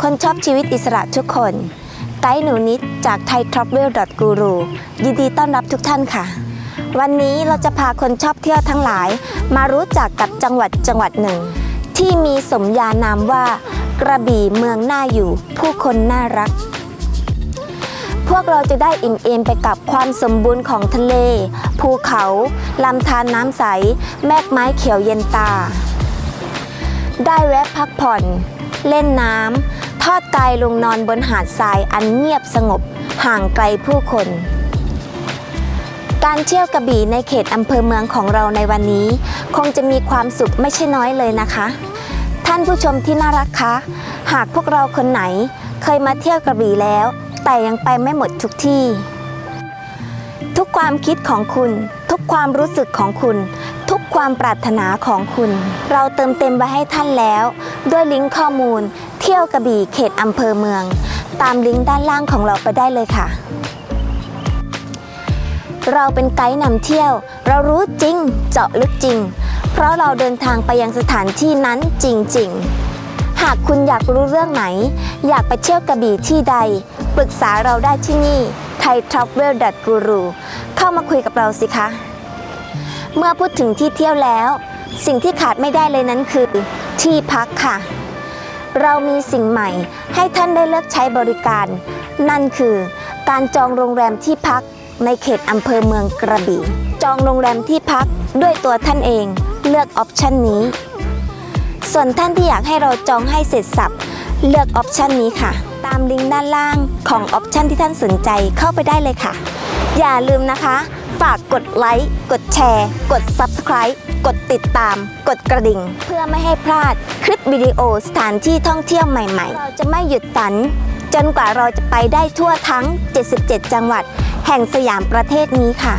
คนชอบชีวิตอิสระทุกคน ไกด์หนูนิดจากไทยทรัพเวลกูรูยินดีต้อนรับทุกท่านค่ะ วันนี้เราจะพาคนชอบเที่ยวทั้งหลาย มารู้จักกับจังหวัดจังหวัดหนึ่ง ที่มีสมญานามว่า กระบี่เมืองน่าอยู่ ผู้คนน่ารัก พวกเราจะได้อิ่มเอมไปกับความสมบูรณ์ของทะเล ภูเขาลำธารน้ำใส แมกไม้เขียวเย็นตา ได้แวะพักผ่อน เล่นน้ำทอดกายลงนอนบนหาดทรายอันเงียบสงบห่างไกลผู้คน การเที่ยวกระบี่ในเขตอำเภอเมืองของเราในวันนี้ คงจะมีความสุขไม่ใช่น้อยเลยนะคะ ท่านผู้ชมที่น่ารักคะ หากพวกเราคนไหนเคยมาเที่ยวกระบี่แล้ว แต่ยังไปไม่หมดทุกที่ ทุกความคิดของคุณ ทุกความรู้สึกของคุณ ทุกความปรารถนาของคุณ เราเติมเต็มไว้ให้ท่านแล้ว ด้วยลิงก์ข้อมูล เที่ยวกระบี่เขตอำเภอเมือง ตามลิงก์ด้านล่างของเราไปได้เลยค่ะ เราเป็นไกด์นำเที่ยว เรารู้จริง เจาะลึกจริง เพราะเราเดินทางไปยังสถานที่นั้นจริง ๆหากคุณอยากรู้เรื่องไหน อยากไปเที่ยวกระบี่ที่ใด ปรึกษาเราได้ที่นี่ ไทยทรัพเวลดัตกูรูเข้ามาคุยกับเราสิคะ เมื่อพูดถึงที่เที่ยวแล้ว สิ่งที่ขาดไม่ได้เลยนั้นคือ ที่พักค่ะ เรามีสิ่งใหม่ให้ท่านได้เลือกใช้บริการ นั่นคือการจองโรงแรมที่พักในเขตอำเภอเมืองกระบี่ จองโรงแรมที่พักด้วยตัวท่านเองเลือกออปชันนี้ ส่วนท่านที่อยากให้เราจองให้เสร็จสับ เลือกออปชันนี้ค่ะ ตามลิงก์ด้านล่างของออปชันที่ท่านสนใจเข้าไปได้เลยค่ะ อย่าลืมนะคะ ฝากกดไลค์กดแชร์ กด Subscribe กดติดตาม กดกระดิ่ง เพื่อไม่ให้พลาดคลิปวิดีโอสถานที่ท่องเที่ยวใหม่ ๆ เราจะไม่หยุดฝัน จนกว่าเราจะไปได้ทั่วทั้ง 77 จังหวัด แห่งสยามประเทศนี้ค่ะ